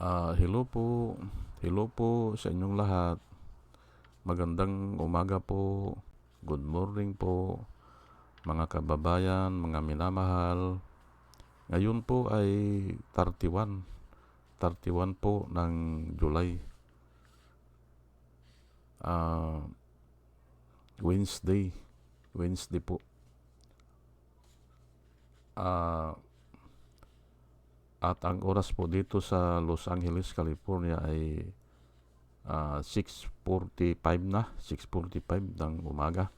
Ah, hello po. Hello po sa inyong lahat. Magandang umaga po. Good morning po, mga kababayan, mga minamahal. Ngayon po ay 31. 31 po ng July. Ah, Wednesday. Wednesday po. Ah, at ang oras po dito sa Los Angeles, California ay ah, 6.45 na, 6.45 ng umaga.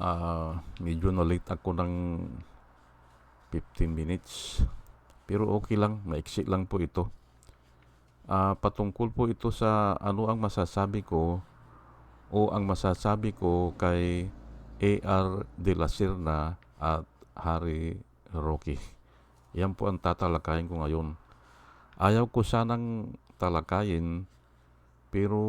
Ah, medyo na-late ako ng 15 minutes. Pero okay lang, maiksi lang po ito. Ah, patungkol po ito sa ano ang masasabi ko o ang masasabi ko kay A.R. De La Serna at Harry Roque. Yan po ang tatalakayin ko ngayon. Ayaw ko sanang talakayin pero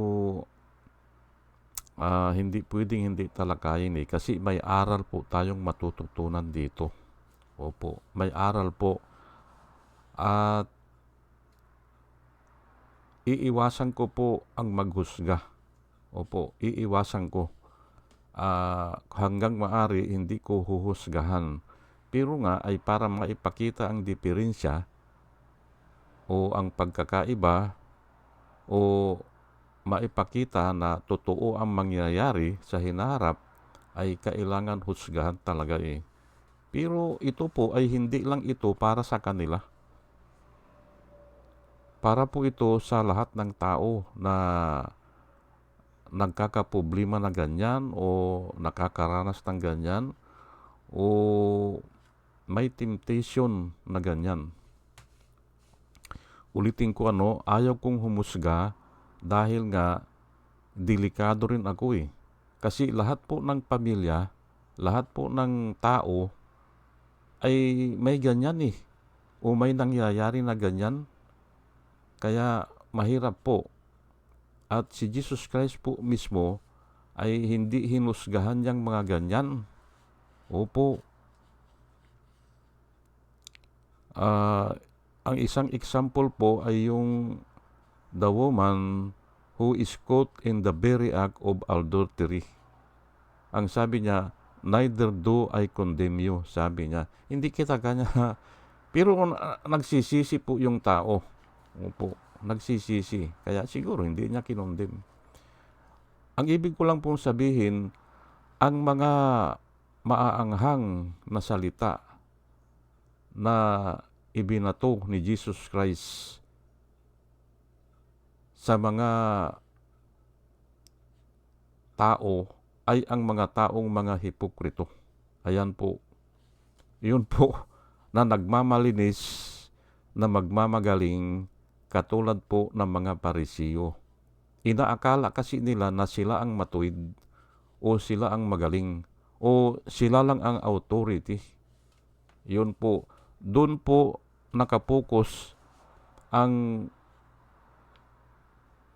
ah, hindi pwedeng hindi talakayin eh kasi may aral po tayong matututunan dito. Opo, may aral po at iiwasan ko po ang maghusga. Opo, iiwasan ko. Ah, hanggang maari hindi ko huhusgahan. Pero nga ay para maipakita ang diferensya o ang pagkakaiba o maipakita na totoo ang mangyayari sa hinaharap ay kailangan husgahan talaga eh. Pero ito po ay hindi lang ito para sa kanila. Para po ito sa lahat ng tao na nagkakaproblema na ganyan o nakakaranas ng ganyan o may temptation na ganyan. Ulitin ko ano, ayaw kong humusga dahil nga delikado rin ako eh. Kasi lahat po ng pamilya, lahat po ng tao ay may ganyan eh. O may nangyayari na ganyan. Kaya mahirap po. At si Jesus Christ po mismo ay hindi hinusgahan niyang mga ganyan. Opo. Ah, ang isang example po ay yung the woman who is caught in the very act of adultery. Ang sabi niya, neither do I condemn you, sabi niya. Hindi kita kanya. Pero uh, nagsisisi po yung tao. Opo, nagsisisi. Kaya siguro hindi niya kinondem. Ang ibig ko lang pong sabihin, ang mga maaanghang na salita na ibinato ni Jesus Christ sa mga tao ay ang mga taong mga hipokrito. Ayan po. Yun po na nagmamalinis na magmamagaling katulad po ng mga parisiyo. Inaakala kasi nila na sila ang matuwid o sila ang magaling o sila lang ang authority. Yun po. Doon po nakapokus ang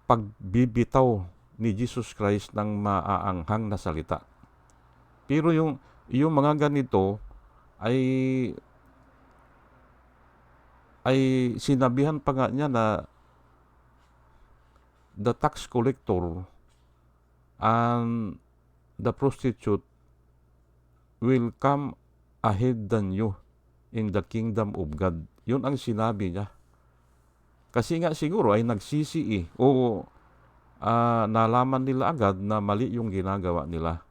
pagbibitaw ni Jesus Christ ng maaanghang na salita. Pero yung yung mga ganito ay ay sinabihan pa nga niya na the tax collector and the prostitute will come ahead than you in the kingdom of God. Yun ang sinabi niya. Kasi nga siguro ay nagsisi eh, o uh, nalaman nila agad na mali yung ginagawa nila.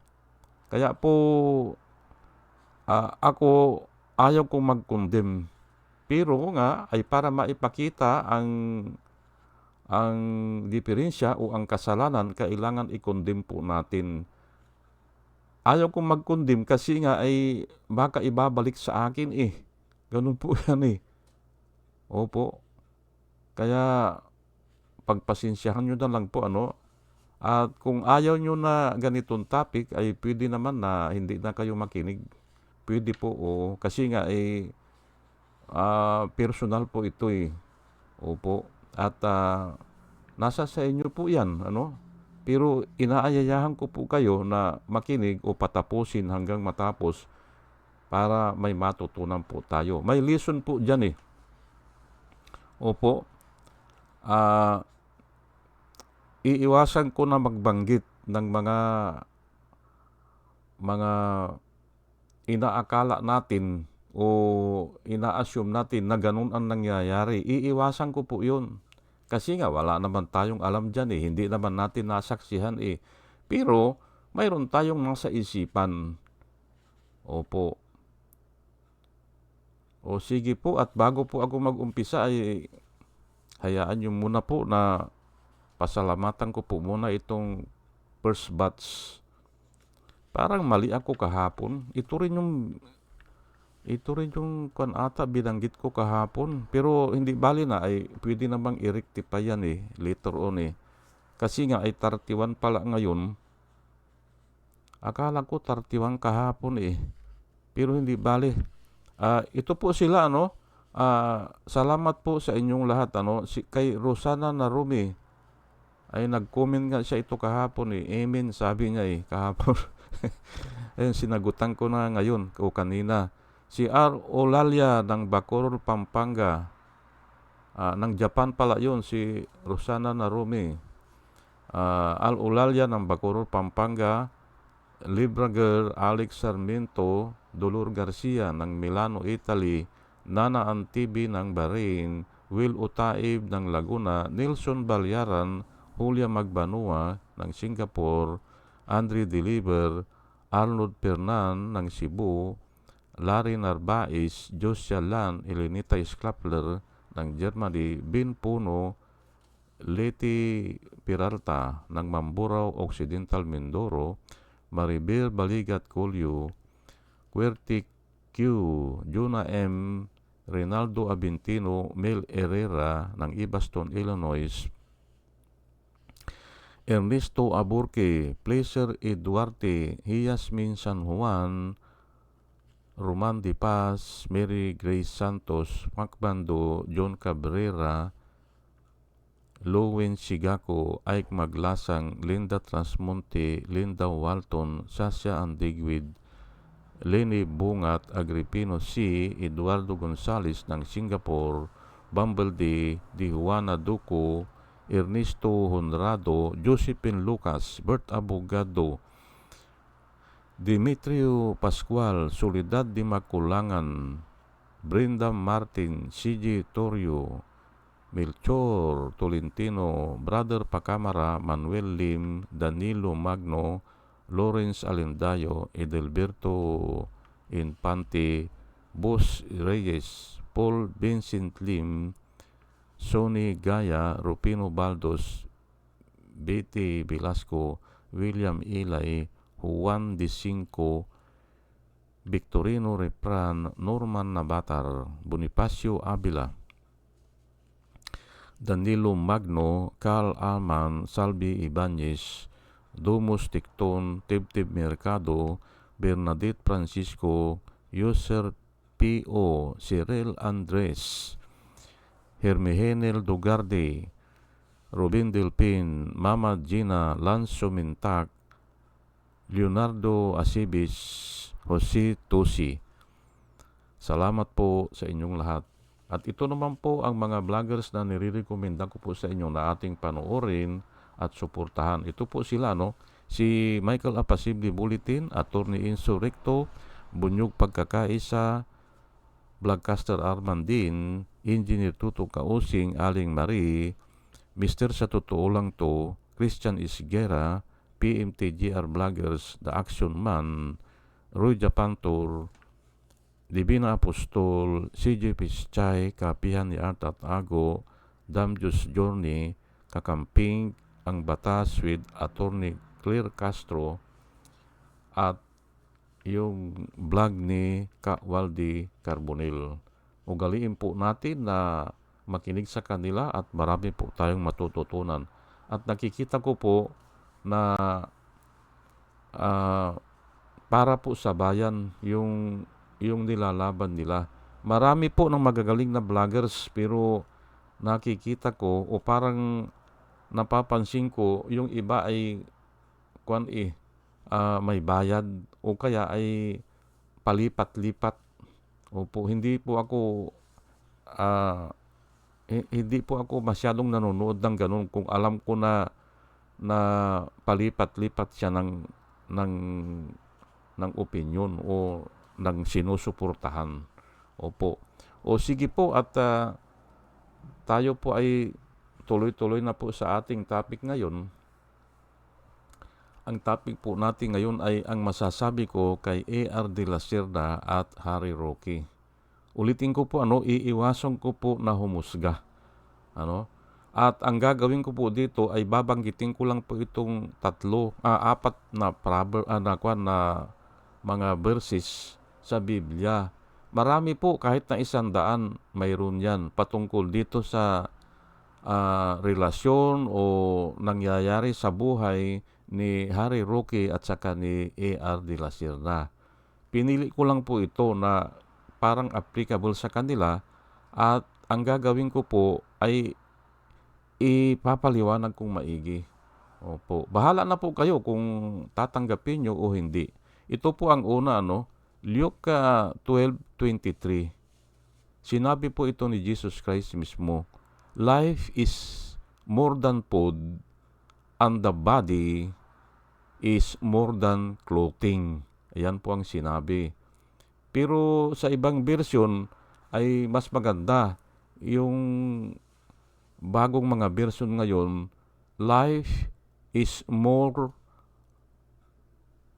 Kaya po uh, ako ayaw kong mag-condemn. Pero nga ay para maipakita ang ang diferensya o ang kasalanan kailangan i-condemn po natin. Ayaw kong mag-condemn kasi nga ay baka ibabalik sa akin eh. Ganun po yan eh. Opo. Kaya pagpasensyahan nyo na lang po ano. At kung ayaw nyo na ganitong topic ay pwede naman na hindi na kayo makinig. Pwede po o kasi nga ay uh, personal po ito eh. Opo. At uh, nasa sa inyo po yan, ano? Pero inaayayahan ko po kayo na makinig o patapusin hanggang matapos para may matutunan po tayo. May lesson po dyan eh. Opo. Ah, iiwasan ko na magbanggit ng mga mga inaakala natin o ina-assume natin na ganun ang nangyayari. Iiwasan ko po yun. Kasi nga wala naman tayong alam dyan eh. Hindi naman natin nasaksihan eh. Pero mayroon tayong nasa isipan. Opo. O sige po at bago po ako mag-umpisa ay hayaan niyo muna po na pasalamatan ko po muna itong first batch. Parang mali ako kahapon. Ito rin yung ito rin yung kwan ata binanggit ko kahapon. Pero hindi bali na ay pwede namang i-rectify yan eh later on eh. Kasi nga ay 31 pala ngayon. Akala ko 31 kahapon eh. Pero hindi bali. Ah, ito po sila ano. Ah, salamat po sa inyong lahat ano. Si kay Rosana Narumi ay nag-comment nga siya ito kahapon eh. Amen sabi niya eh kahapon. Ayun sinagutan ko na ngayon o kanina. Si R. Olalia ng Bacoor, Pampanga. Ah, ng Japan pala yun, si Rosana Narumi. Ah, Al Olalia ng Bacoor, Pampanga. Libra Girl, Alex Sarmiento, Dolor Garcia ng Milano, Italy, Nana Antibi ng Bahrain, Will Utaib ng Laguna, Nelson Balyaran, Julia Magbanua ng Singapore, Andre Deliver, Arnold Pernan ng Cebu, Larry Narbais, Josia Lan, Elenita Sklapler ng Germany, Bin Puno, Leti Peralta ng Mamburao Occidental Mindoro, Maribel Baligat Colio, Querti Q, Juna M, Rinaldo Abintino, Mel Herrera ng Ibaston, Illinois, Ernesto Aburque, Pleasure E. Duarte, Yasmin San Juan, Roman Di Paz, Mary Grace Santos, Macbando, John Cabrera, Lowen Sigako, Ike Maglasang, Linda Transmonte, Linda Walton, Sasha Andigwid, Lenny Bungat, Agripino C., Eduardo Gonzales ng Singapore, Bumble D., Di Duco, Ernesto Honrado, Josephine Lucas, Bert Abogado, Dimitrio Pascual, Soledad Di Maculangan, Brenda Martin, CJ Torio, Melchor Tolentino, Brother Pacamara, Manuel Lim, Danilo Magno, Lawrence Alendayo, Edelberto Infante, Boss Reyes, Paul Vincent Lim, Sonny Gaya, Rupino Baldos, Betty Velasco, William Ilay, Juan De Cinco, Victorino Repran, Norman Nabatar, Bonifacio Avila, Danilo Magno, Carl Alman, Salvi Ibanez, Domus Ticton, Tibtib Mercado, Bernadette Francisco, Yoser P.O., Cyril Andres, Hermihenel Dugarde, Robin Delpin, Mama Gina Lanzo Mintak, Leonardo Asibis, Jose Tosi. Salamat po sa inyong lahat. At ito naman po ang mga vloggers na nire-recommenda ko po sa inyo na ating panoorin at suportahan. Ito po sila, no? Si Michael Apasibli Bulletin, Attorney Inso Recto, Bunyog Pagkakaisa, Vlogcaster Armandin, Engineer Tuto Kausing, Aling Marie, Mr. Sa Totoo Lang To, Christian Isgera, PMTGR Vloggers, The Action Man, Roy Japantor, Divina Apostol, CJ Pischay, Kapihan ni Art Ago, Damjus Journey, Kakamping, Ang Batas with Attorney Claire Castro, at yung vlog ni Ka Waldi Carbonil. Ugaliin po natin na makinig sa kanila at marami po tayong matututunan. At nakikita ko po na uh, para po sa bayan yung yung nilalaban nila. Marami po ng magagaling na vloggers pero nakikita ko o parang napapansin ko yung iba ay kwan eh uh, may bayad o kaya ay palipat-lipat. Opo, hindi po ako uh, eh, hindi po ako masyadong nanonood ng ganun kung alam ko na na palipat-lipat siya ng ng ng opinion o ng sinusuportahan. Opo. O sige po at ah, tayo po ay tuloy-tuloy na po sa ating topic ngayon. Ang topic po natin ngayon ay ang masasabi ko kay A.R. De La Cerda at Harry Roque. Ulitin ko po ano, iiwasan ko po na humusga. Ano? At ang gagawin ko po dito ay babanggitin ko lang po itong tatlo, ah, apat na proverb, ah, na, na mga verses sa Biblia. Marami po, kahit na isang daan, mayroon yan patungkol dito sa ah, relasyon o nangyayari sa buhay ni Harry Roque at saka ni A.R. De La Cerda. Pinili ko lang po ito na parang applicable sa kanila at ang gagawin ko po ay ipapaliwanag kong maigi. Opo. Bahala na po kayo kung tatanggapin nyo o hindi. Ito po ang una, ano, Luke ah, 12.23. Sinabi po ito ni Jesus Christ mismo, Life is more than food, and the body is more than clothing. Ayan po ang sinabi. Pero sa ibang version ay mas maganda. Yung bagong mga version ngayon, life is more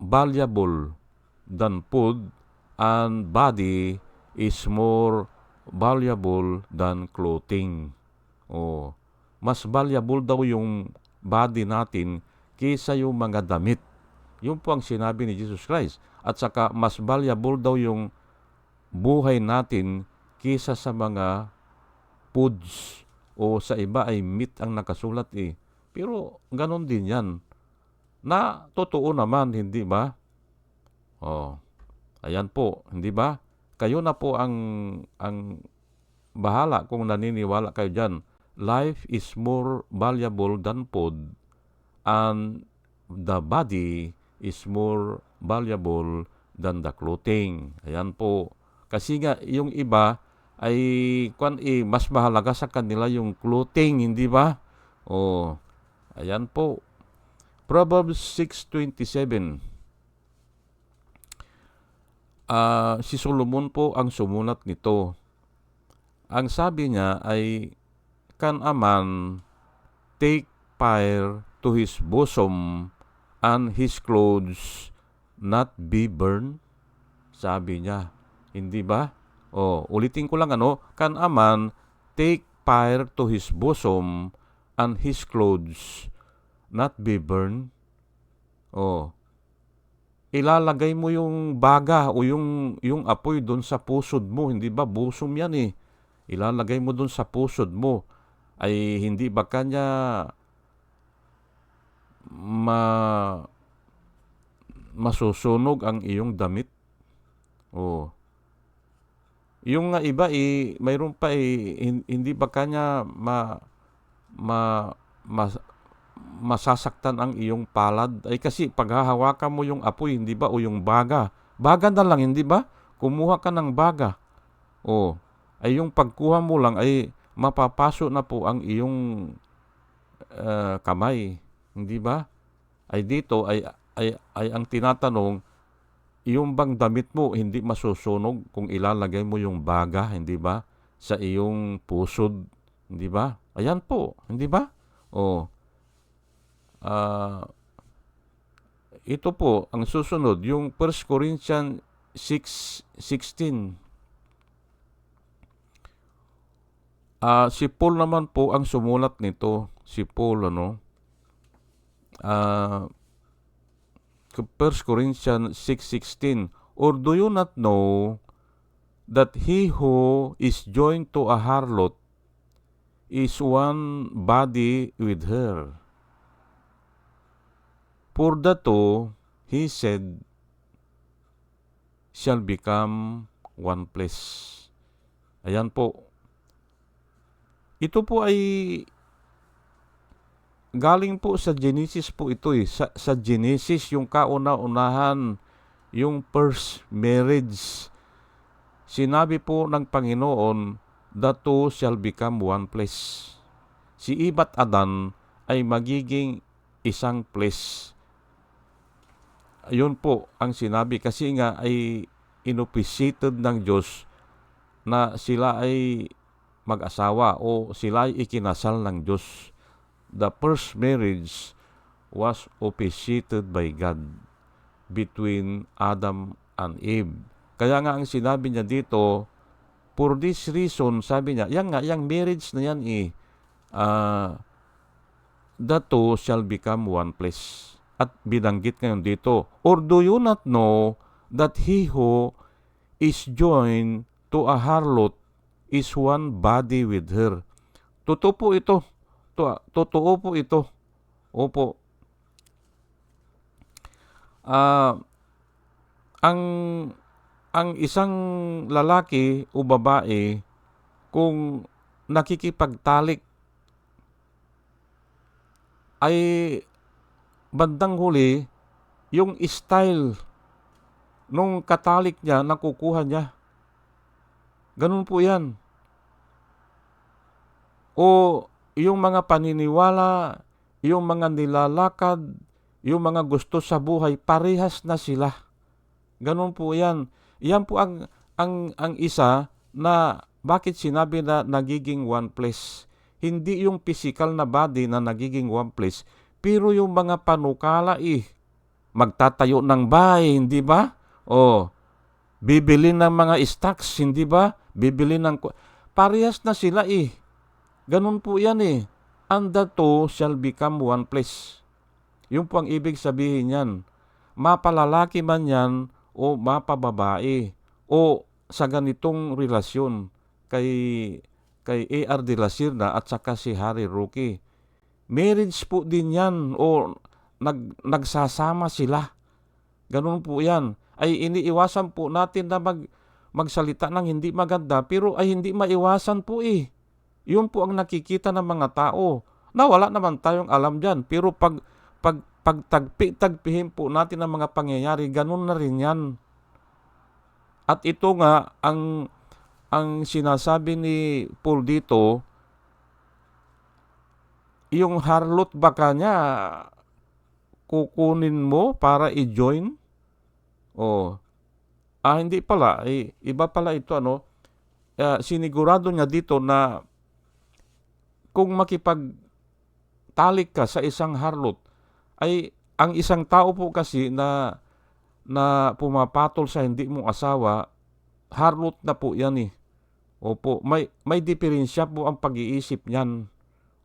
valuable than food and body is more valuable than clothing. Oh, mas valuable daw yung body natin kaysa yung mga damit. Yun po ang sinabi ni Jesus Christ. At saka mas valuable daw yung buhay natin kaysa sa mga foods o sa iba ay meat ang nakasulat eh. Pero ganon din yan. Na totoo naman, hindi ba? Oh. Ayan po, hindi ba? Kayo na po ang ang bahala kung naniniwala kayo diyan. Life is more valuable than food and the body is more valuable than the clothing. Ayan po. Kasi nga yung iba ay kwan eh, mas mahalaga sa kanila yung clothing, hindi ba? Oh. Ayan po. Proverbs 6:27. Ah, si Solomon po ang sumulat nito. Ang sabi niya ay can a man take fire to his bosom and his clothes not be burned? Sabi niya. Hindi ba? O, ulitin ko lang ano, can a man take fire to his bosom and his clothes not be burned? O, ilalagay mo yung baga o yung, yung apoy doon sa pusod mo, hindi ba? Bosom yan eh. Ilalagay mo doon sa pusod mo ay hindi ba kanya ma masusunog ang iyong damit? O yung nga iba eh, mayroon pa eh, hin- hindi ba kanya ma, ma, mas- masasaktan ang iyong palad? Ay kasi paghahawakan mo yung apoy, hindi ba? O yung baga. Baga na lang, hindi ba? Kumuha ka ng baga. O, ay yung pagkuha mo lang ay mapapaso na po ang iyong uh, kamay. Hindi ba? Ay dito ay, ay, ay ang tinatanong, yung bang damit mo hindi masusunog kung ilalagay mo yung baga, hindi ba? Sa iyong pusod, hindi ba? Ayan po, hindi ba? O, ah, ito po, ang susunod, yung 1 Corinthians 6.16. Ah, si Paul naman po ang sumulat nito. Si Paul, ano? Ah, 1 Corinthians 6.16 Or do you not know that he who is joined to a harlot is one body with her? For the two, he said, shall become one flesh. Ayan po. Ito po ay galing po sa Genesis po ito eh. Sa, sa Genesis, yung kauna-unahan, yung first marriage. Sinabi po ng Panginoon the two shall become one flesh. Si Eve at Adan ay magiging isang flesh. Ayun po ang sinabi kasi nga ay inopisited ng Diyos na sila ay mag-asawa o sila ay ikinasal ng Diyos. The first marriage was officiated by God between Adam and Eve. Kaya nga ang sinabi niya dito, for this reason, sabi niya, yan nga, yung marriage na yan eh, uh, the two shall become one flesh. At binanggit ngayon dito, or do you not know that he who is joined to a harlot is one body with her. Totoo po ito. To, totoo po ito. Opo. Ah, ang ang isang lalaki o babae kung nakikipagtalik ay bandang huli yung style nung katalik niya nakukuha niya. Ganun po yan. O yung mga paniniwala, yung mga nilalakad, yung mga gusto sa buhay, parehas na sila. Ganun po yan. Yan po ang, ang, ang isa na bakit sinabi na nagiging one place. Hindi yung physical na body na nagiging one place, pero yung mga panukala eh. Magtatayo ng bahay, hindi ba? O, bibili ng mga stocks, hindi ba? Bibili ng... Parehas na sila eh. Ganun po yan eh. And the two shall become one place. Yung po ang ibig sabihin yan. Mapalalaki man yan o mapababae o sa ganitong relasyon kay kay A.R. de la Sirna at saka si Harry Roque. Marriage po din yan o nag, nagsasama sila. Ganun po yan. Ay iniiwasan po natin na mag, magsalita ng hindi maganda pero ay hindi maiwasan po eh. Yun po ang nakikita ng mga tao. Na wala naman tayong alam dyan. Pero pag, pag, pagtagpi-tagpihin po natin ang mga pangyayari, ganun na rin yan. At ito nga, ang, ang sinasabi ni Paul dito, yung harlot baka niya, kukunin mo para i-join? O, ah, hindi pala. Eh, iba pala ito, ano? Uh, sinigurado niya dito na kung makipagtalik ka sa isang harlot, ay ang isang tao po kasi na na pumapatol sa hindi mong asawa, harlot na po yan eh. Opo, may may diferensya po ang pag-iisip niyan.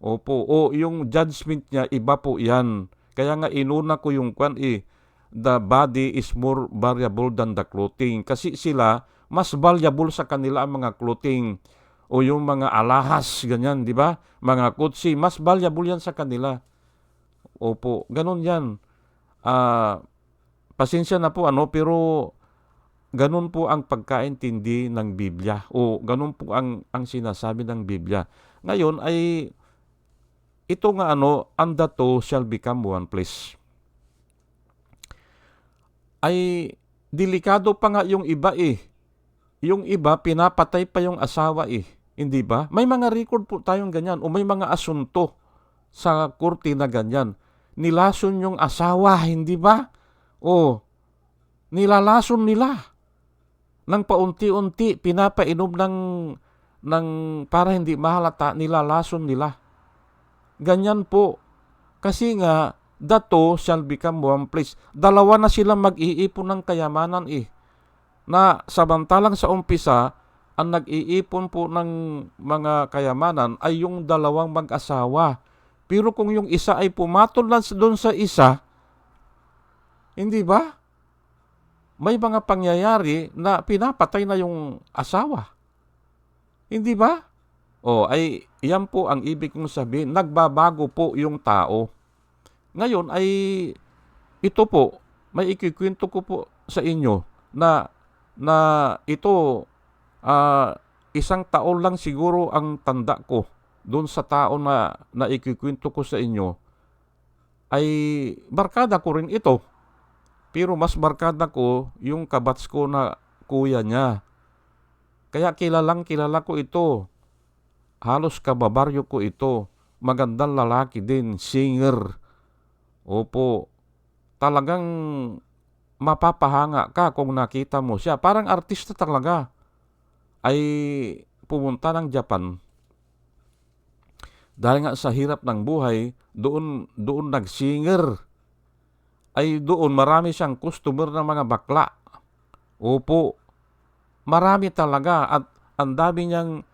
Opo, o yung judgment niya iba po 'yan. Kaya nga inuna ko yung kwan eh, the body is more variable than the clothing kasi sila mas valuable sa kanila ang mga clothing o yung mga alahas ganyan, di ba? Mga kutsi, mas valuable yan sa kanila. Opo, ganun yan. Ah, uh, pasensya na po ano, pero ganun po ang pagkaintindi ng Biblia o ganun po ang ang sinasabi ng Biblia. Ngayon ay ito nga ano, and the two shall become one flesh. Ay delikado pa nga yung iba eh. Yung iba pinapatay pa yung asawa eh. Hindi ba? May mga record po tayong ganyan o may mga asunto sa korte na ganyan. Nilason yung asawa, hindi ba? O nilalason nila nang paunti-unti pinapainom ng ng para hindi mahalata nilalason nila. Ganyan po. Kasi nga the two shall become one place. Dalawa na silang mag-iipon ng kayamanan eh. Na samantalang sa umpisa, ang nag-iipon po ng mga kayamanan ay yung dalawang mag-asawa. Pero kung yung isa ay pumatol lang doon sa isa, hindi ba? may mga pangyayari na pinapatay na yung asawa. Hindi ba? O ay yan po ang ibig kong sabihin, nagbabago po yung tao. Ngayon ay ito po, may ikikwento ko po sa inyo na na ito uh, isang taon lang siguro ang tanda ko doon sa tao na na ikikwento ko sa inyo ay barkada ko rin ito pero mas barkada ko yung kabats ko na kuya niya. Kaya kilalang kilala ko ito. Halos kababaryo ko ito. Magandang lalaki din, singer. Opo, talagang mapapahanga ka kung nakita mo siya. Parang artista talaga. Ay pumunta ng Japan. Dahil nga sa hirap ng buhay, doon doon nagsinger. Ay doon marami siyang customer ng mga bakla. Opo, marami talaga at ang dami niyang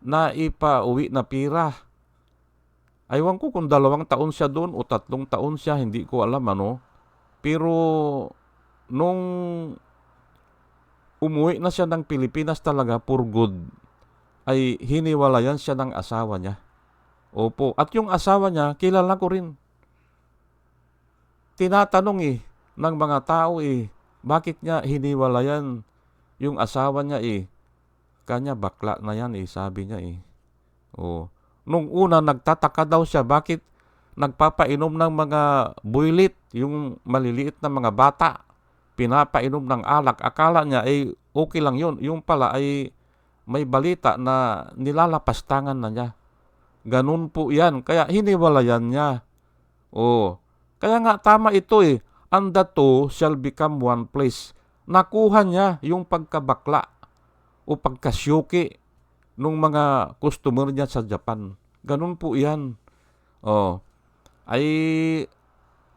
naipauwi na pira. Aywan ko kung dalawang taon siya doon o tatlong taon siya, hindi ko alam ano. Pero nung umuwi na siya ng Pilipinas talaga for good, ay hiniwalayan siya ng asawa niya. Opo, at yung asawa niya, kilala ko rin. Tinatanong eh, ng mga tao eh, bakit niya hiniwalayan yung asawa niya eh. Kanya bakla na yan eh, sabi niya eh. Oh. Nung una, nagtataka daw siya, bakit nagpapainom ng mga builit, yung maliliit na mga bata. Pinapainom ng alak. Akala niya ay okay lang yun. Yung pala ay may balita na nilalapastangan na niya. Ganun po yan. Kaya hiniwalayan niya. Oh. Kaya nga tama ito eh. And the two shall become one place. Nakuha niya yung pagkabakla o pagkasyuki nung mga customer niya sa Japan. Ganun po yan. Oh. Ay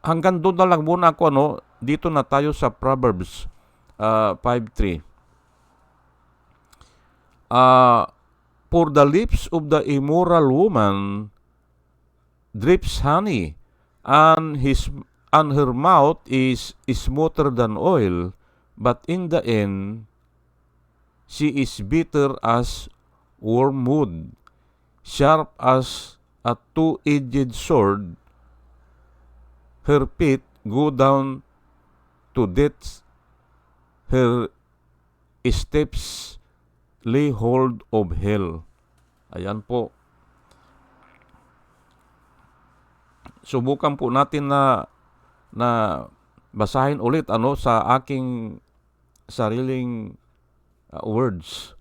hanggang doon na lang muna ako ano, dito na tayo sa Proverbs uh, 5.3. Uh, For the lips of the immoral woman drips honey, and his and her mouth is smoother than oil, but in the end she is bitter as wormwood, sharp as a two-edged sword. Her feet go down to death. Her steps lay hold of hell. Ayan po. Subukan po natin na na basahin ulit ano sa aking sariling uh, words.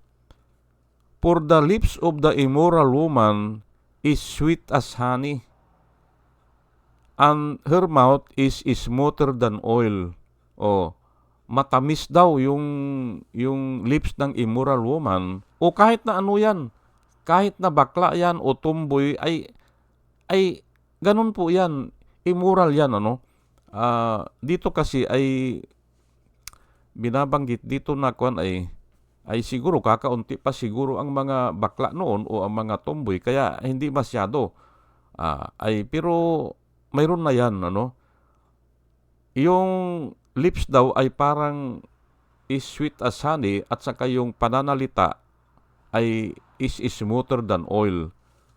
For the lips of the immoral woman is sweet as honey, and her mouth is smoother than oil. Oh, matamis daw yung yung lips ng immoral woman o kahit na ano yan kahit na bakla yan o tumboy ay ay ganun po yan immoral yan ano uh, dito kasi ay binabanggit dito na kwan ay ay siguro kakaunti pa siguro ang mga bakla noon o ang mga tomboy kaya hindi masyado uh, ay pero mayroon na yan ano yung lips daw ay parang is sweet as honey at saka yung pananalita ay is smoother than oil.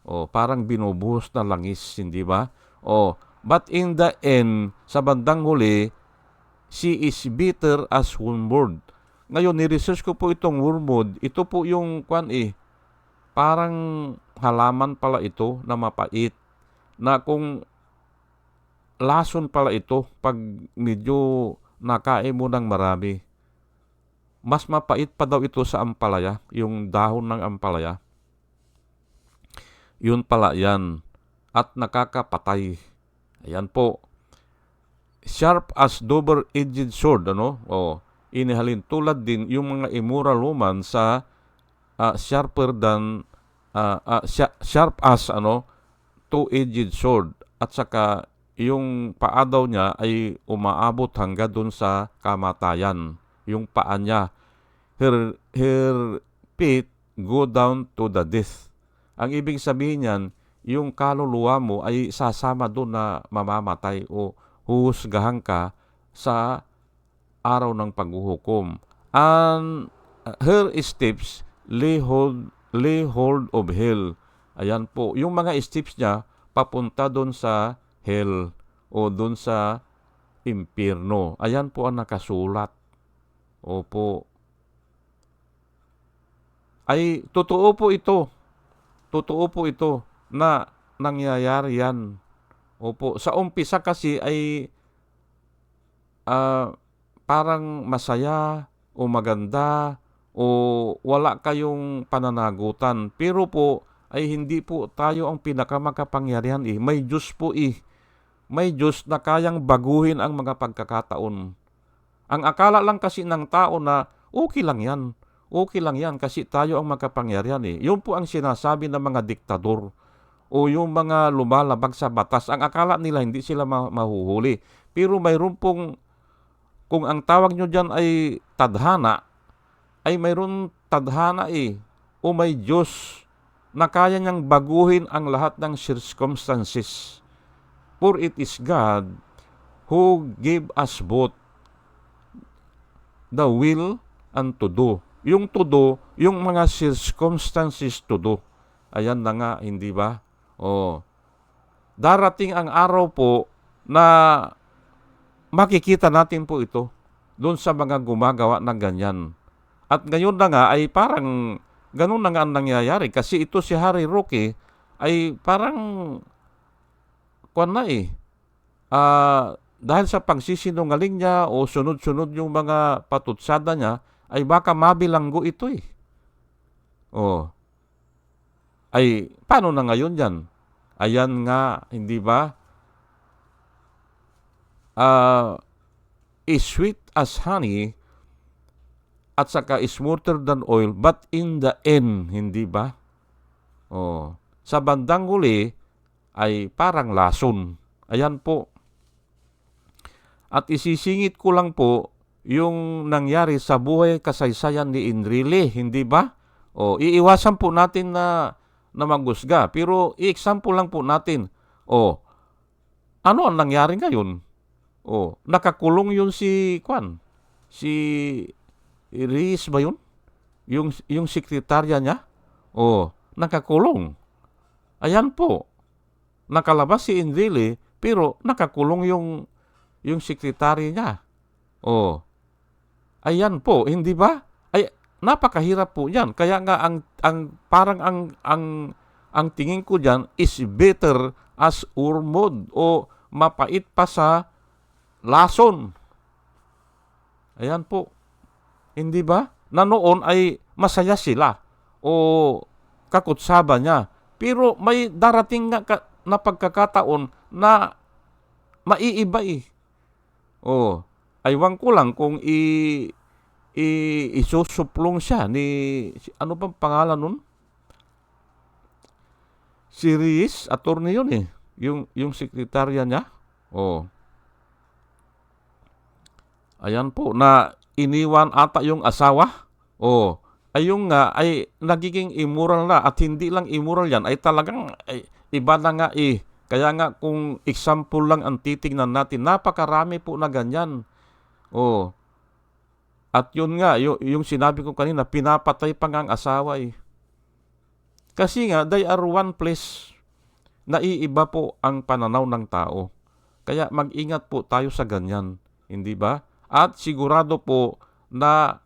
O parang binubuhos na langis, hindi ba? O but in the end, sa bandang huli, she is bitter as wormwood. Ngayon, ni-research ko po itong wormwood. Ito po yung kwan eh, parang halaman pala ito na mapait. Na kung lason pala ito pag medyo nakain mo ng marami. Mas mapait pa daw ito sa ampalaya, yung dahon ng ampalaya. Yun pala yan. At nakakapatay. Ayan po. Sharp as double-edged sword, ano? O, inihalin tulad din yung mga immoral woman sa uh, sharper than uh, uh, sharp as ano two-edged sword at saka yung paa daw niya ay umaabot hanggang dun sa kamatayan. Yung paa niya. Her, her feet go down to the death. Ang ibig sabihin niyan, yung kaluluwa mo ay sasama doon na mamamatay o huhusgahan ka sa araw ng paghuhukom. And her steps lay hold, lay hold of hell. Ayan po, yung mga steps niya papunta doon sa hell o doon sa impierno. Ayan po ang nakasulat. Opo. Ay, totoo po ito. Totoo po ito na nangyayari yan. Opo. Sa umpisa kasi ay uh, parang masaya o maganda o wala kayong pananagutan. Pero po, ay hindi po tayo ang pinakamakapangyarihan eh. May Diyos po eh. May Diyos na kayang baguhin ang mga pagkakataon. Ang akala lang kasi ng tao na okay lang yan. Okay lang yan kasi tayo ang makapangyarihan eh. Yun po ang sinasabi ng mga diktador o yung mga lumalabag sa batas. Ang akala nila hindi sila ma- mahuhuli. Pero mayroon pong, kung ang tawag nyo dyan ay tadhana, ay mayroon tadhana eh. O may Diyos na kaya niyang baguhin ang lahat ng circumstances. For it is God who gave us both the will and to do. Yung to do, yung mga circumstances to do. Ayan na nga, hindi ba? O, darating ang araw po na makikita natin po ito doon sa mga gumagawa ng ganyan. At ngayon na nga ay parang ganun na nga ang nangyayari kasi ito si Harry Roque ay parang kwan na eh. Ah, dahil sa pagsisinungaling niya o sunod-sunod yung mga patutsada niya, ay baka mabilanggo ito eh. Oh. Ay, paano na ngayon yan? Ayan nga, hindi ba? Ah, is sweet as honey at saka is smoother than oil, but in the end, hindi ba? Oh. Sa bandang huli, ay parang lason. Ayan po. At isisingit ko lang po yung nangyari sa buhay kasaysayan ni Enrile, hindi ba? O, iiwasan po natin na, na magusga. Pero i-example lang po natin. O, ano ang nangyari ngayon? O, nakakulong yun si Kwan. Si Iris ba yun? Yung, yung sekretarya niya? O, nakakulong. Ayan po. Nakalabas si Enrile, pero nakakulong yung yung sekretary niya. Oh. Ayan po, hindi ba? Ay napakahirap po 'yan. Kaya nga ang ang parang ang ang ang tingin ko diyan is better as urmod o mapait pa sa lason. Ayan po. Hindi ba? Na noon ay masaya sila o kakutsaba niya. Pero may darating nga ka, na pagkakataon na maiiba eh. Oh, aywan ko lang kung i, i isusuplong siya ni ano bang pangalan nun? Si Riz, attorney yun eh. Yung, yung sekretarya niya. Oh. Ayan po, na iniwan ata yung asawa. Oh. Ayun nga, ay nagiging immoral na. At hindi lang immoral yan, ay talagang ay, iba na nga eh. Kaya nga kung example lang ang titingnan natin, napakarami po na ganyan. Oh. At yun nga, yung, yung sinabi ko kanina, pinapatay pa nga ang asawa eh. Kasi nga, they are one place. Naiiba po ang pananaw ng tao. Kaya mag-ingat po tayo sa ganyan. Hindi ba? At sigurado po na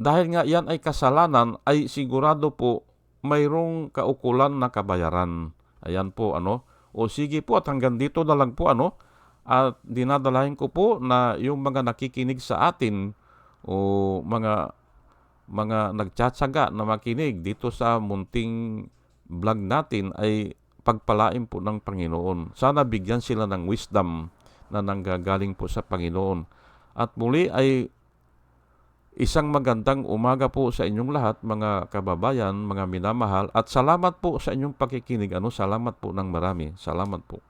dahil nga yan ay kasalanan, ay sigurado po mayroong kaukulan na kabayaran. Ayan po ano. O sige po at hanggang dito na lang po ano. At dinadalahin ko po na yung mga nakikinig sa atin o mga mga nagtsatsaga na makinig dito sa munting vlog natin ay pagpalain po ng Panginoon. Sana bigyan sila ng wisdom na nanggagaling po sa Panginoon. At muli ay Isang magandang umaga po sa inyong lahat mga kababayan, mga minamahal at salamat po sa inyong pakikinig. Ano, salamat po ng marami. Salamat po.